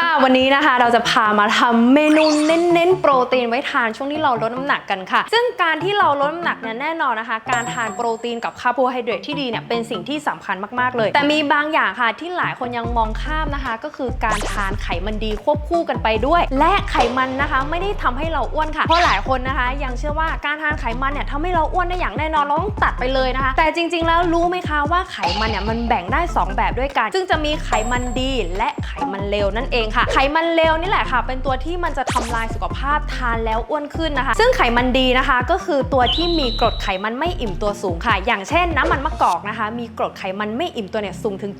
ค่ะวันนี้นะคะเราจะพามาทำเมนูเน้นๆโปรตีนไว้ทานช่วงที่เราลดน้ำหนักกันค่ะ ซึ่งการที่เราลดน้ำหนักเนี่ยแน่นอนนะคะ การทานโปรตีนกับคาร์โบไฮเดรตที่ดีเนี่ยเป็นสิ่งที่สำคัญมากๆเลย แต่มีบางอย่างค่ะที่หลายคนยังมองข้ามนะคะ ก็คือการทานไขมันดีควบคู่กันไปด้วย และไขมันนะคะไม่ได้ทำให้เราอ้วนค่ะ เพราะหลายคนนะคะ ยังเชื่อว่าการทานไขมันเนี่ยทำให้เราอ้วนได้อย่างแน่นอนเราต้องตัดไปเลยนะคะ แต่จริง ๆ แล้วรู้ไหมคะว่าไขมันเนี่ยมันแบ่งได้ 2 แบบด้วยกัน ซึ่งจะมีไขมันดีและไขมันเลวนั่นเองค่ะ ไขมันเลวนี่แหละค่ะ เป็นตัวที่มันจะทำลายสุขภาพทานแล้วอ้วนขึ้นนะคะ ซึ่งไขมันดีนะคะ ก็คือตัวที่มีกรดไขมันไม่อิ่มตัวสูงค่ะ อย่างเช่นน้ำมันมะกอกนะคะ มีกรดไขมันไม่อิ่มตัวเนี่ยสูงถึง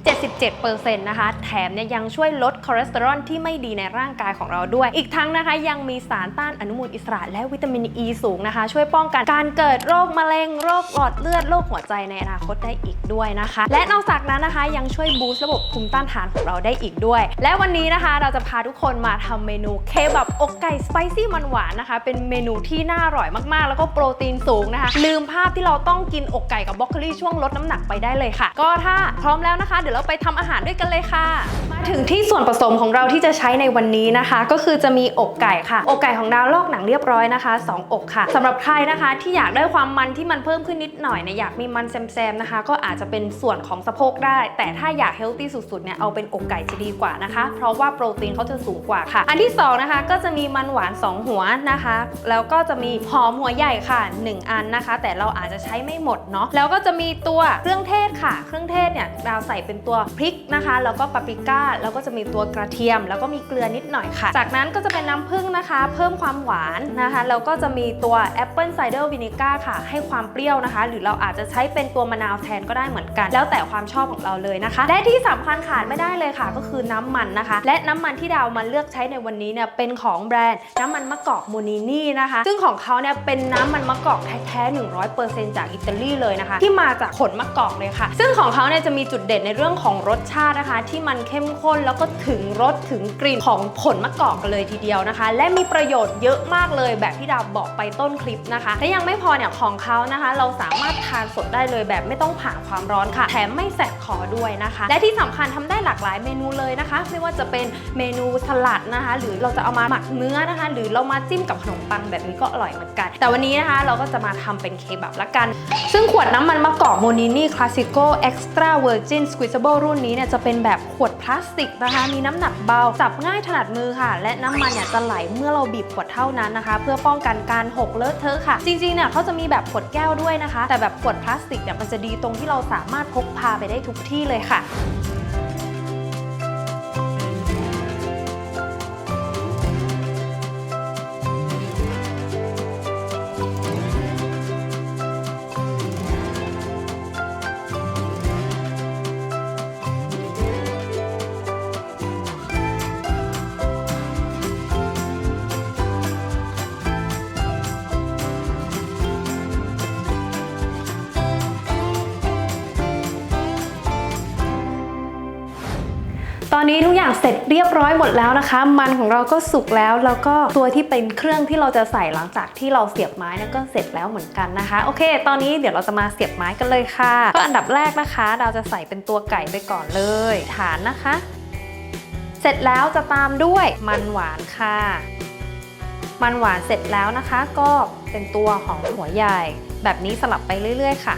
77%นะคะ แถมเนี่ยยังช่วยลดคอเลสเตอรอลที่ไม่ดีในร่างกายของเราด้วย อีกทั้งนะคะยังมีสารต้านอนุมูลอิสระและวิตามินอ e ีสูงนะคะ ช่วยป้องกันการเกิดโรคมะเร็งโรคหลอดเลือดโรคหัวใจในอนาคตได้อีกด้วยนะคะ และนอกจากนั้นนะคะยังช่วยบูสต์ระบบภูมิต้านทานของเราได้อีกด้วย และวันนี้นะคะเราจะพาทุกคนมาทำเมนูเคบับอกไก่สไปซี่มันหวานนะคะ เป็นเมนูที่น่าอร่อยมากๆ แล้วก็โปรตีนสูงนะคะ ลืมภาพที่เราต้องกินอกไก่กับบรอกโคลี่ช่วงลดน้ำหนักไปได้เลยค่ะ ก็ถ้าพร้อมแล้วนะคะ เดี๋ยวเราไปทำอาหารด้วยกันเลยค่ะ มาถึงที่ส่วนผสมของเราที่จะใช้ในวันนี้นะคะ ก็คือจะมีอกไก่ค่ะ อกไก่ของดาวลอกหนังเรียบร้อยนะคะสองอกค่ะสำหรับใครนะคะ ที่อยากได้ความมันที่มันเพิ่มขึ้นนิดหน่อยเนี่ยอยากมีมันแซมๆนะคะ ก็อาจจะเป็นส่วนของสะโพกได้ แต่ถ้าอยากเฮลตี้สุดๆเนี่ยเอาเป็นอกไก่จะดีกว่านะคะ เพราะว่าโปรตีนเขาจะสูงกว่าค่ะ อันที่สองนะคะก็จะมีมันหวาน 2 หัวนะคะ แล้วก็จะมีหอมหัวใหญ่ค่ะ 1 อันนะคะ แต่เราอาจจะใช้ไม่หมดเนาะแล้วก็จะมีตัวเครื่องเทศค่ะ เครื่องเทศเนี่ยเราใส่เป็นตัวพริกนะคะแล้วก็ปาปริก้าแล้วก็จะมีตัวกระเทียม แล้วก็มีเกลือนิดหน่อยค่ะ จากนั้นก็จะเป็นน้ำผึ้งนะคะ เพิ่มความหวานนะคะแล้วก็จะมีตัวแอปเปิลไซเดอร์วินิก้าค่ะ ให้ความเปรี้ยวนะคะ หรือเราอาจจะใช้เป็นตัวมะนาวแทนก็ได้เหมือนกัน แล้วแต่ความชอบของเราเลยนะคะ และที่สำคัญขาดไม่ได้เลยค่ะ ก็คือน้ำมันนะคะ และน้ำมันที่ดาวมาเลือกใช้ในวันนี้เนี่ยเป็นของแบรนด์น้ำมันมะกอกโมนินี่นะคะ ซึ่งของเขาเนี่ยเป็นน้ำมันมะกอกแท้ๆ100%จากอิตาลีเลยนะคะ ที่มาจากผลมะกอกเลยค่ะ ซึ่งของเขาเนี่ยจะมีจุดเด่นในเรื่องของรสชาตินะคะ ที่มันเข้มข้นแล้วก็ถึงรสถึงกลิ่นของผลมะกอกกันเลยทีเดียวนะคะ และมีประโยชน์เยอะมากเลยแบบที่ดาวบอกไปต้นคลิปนะคะและยังไม่พอเนี่ยของเขานะคะ เราสามารถทานสดได้เลยแบบไม่ต้องผ่านความร้อนค่ะ แถมไม่แสบคอด้วยนะคะ และที่สำคัญทำได้หลากหลายเมนูเลยนะคะ ไม่ว่าจะเป็นเมนูสลัดนะคะ หรือเราจะเอามาหมักเนื้อนะคะ หรือเรามาจิ้มกับขนมปังแบบนี้ก็อร่อยเหมือนกัน แต่วันนี้นะคะเราก็จะมาทำเป็นเคบับละกัน ซึ่งขวดน้ำมันมะกอกโมนินี่คลาสสิโกเอ็กซ์ตร้าเวอร์จินสควิซเบิลรุ่นนี้เนี่ยจะเป็นแบบขวดพลาสติกนะคะ มีน้ำหนักเบาจับง่ายถนัดมือค่ะ และน้ำมันเนี่ยจะไหลเมื่อเราบีบขวดเท่านั้นนะคะ เพื่อป้องกันการหกเลอะเทอะค่ะ จริงๆเนี่ยเขาจะมีแบบขวดแก้วด้วยนะคะ แต่แบบขวดพลาสติกเนี่ยมันจะดีตรงที่เราสามารถพกพาไปได้ทุกที่เลยค่ะ ตอนนี้ทุกอย่างเสร็จเรียบร้อยหมดแล้วนะคะ มันของเราก็สุกแล้วแล้วก็ตัวที่เป็นเครื่องที่เราจะใส่หลังจากที่เราเสียบไม้นี่ยก็เสร็จแล้วเหมือนกันนะคะ โอเค ตอนนี้เดี๋ยวเราจะมาเสียบไม้กันเลยค่ะ ก็อันดับแรกนะคะ เราจะใส่เป็นตัวไก่ไปก่อนเลย ฐานนะคะ เสร็จแล้วจะตามด้วยมันหวานค่ะ มันหวานเสร็จแล้วนะคะ ก็เป็นตัวของหัวใหญ่ แบบนี้สลับไปเรื่อย ๆ ค่ะ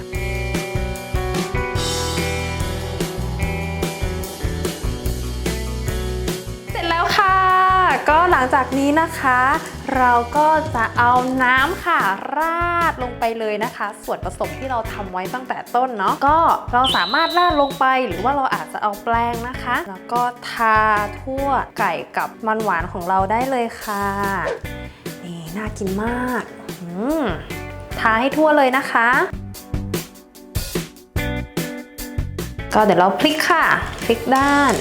ลังจากนี้นะคะ เราก็จะเอาน้ำค่ะราดลงไปเลยนะคะ ส่วนผสมที่เราทำไว้ตั้งแต่ต้นเนาะก็เราสามารถราดลงไปหรือว่าเราอาจจะเอาแปรงนะคะ แล้วก็ทาทั่วไก่กับมันหวานของเราได้เลยค่ะ นี่น่ากินมากอืมทาให้ทั่วเลยนะคะ ก็เดี๋ยวเราพลิกค่ะ พลิกด้าน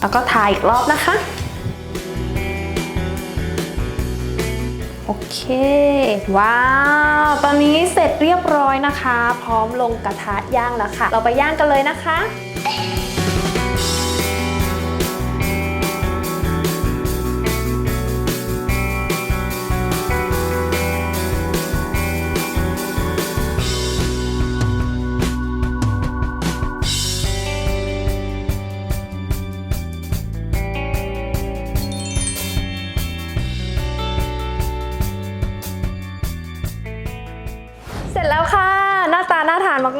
แล้วก็ทาอีกรอบนะคะ โอเค ว้าว ตอนนี้เสร็จเรียบร้อยนะคะ พร้อมลงกระทะย่างแล้วค่ะ เราไปย่างกันเลยนะคะ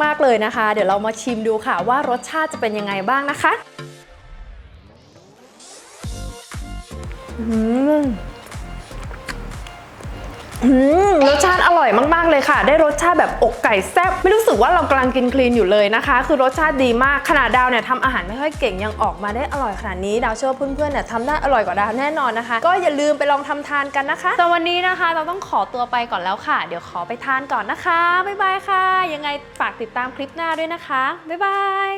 มากๆเลยนะคะ เดี๋ยวเรามาชิมดูค่ะว่ารสชาติจะเป็นยังไงบ้างนะคะอืมอืมรสชาติ ร่อยมากๆเลยค่ะ ได้รสชาติแบบอกไก่แซ่บไม่รู้สึกว่าเรากำลังกินคลีนอยู่เลยนะคะ คือรสชาติดีมากขนาดดาวเนี่ยทำอาหารไม่ค่อยเก่งยังออกมาได้อร่อยขนาดนี้ดาวเชื่อเพื่อนๆเนี่ยทำได้อร่อยกว่าดาวแน่นอนนะคะ ก็อย่าลืมไปลองทำทานกันนะคะแต่วันนี้นะคะ เราต้องขอตัวไปก่อนแล้วค่ะ เดี๋ยวขอไปทานก่อนนะคะบ๊ายบายค่ะ ยังไงฝากติดตามคลิปหน้าด้วยนะคะบ๊ายบาย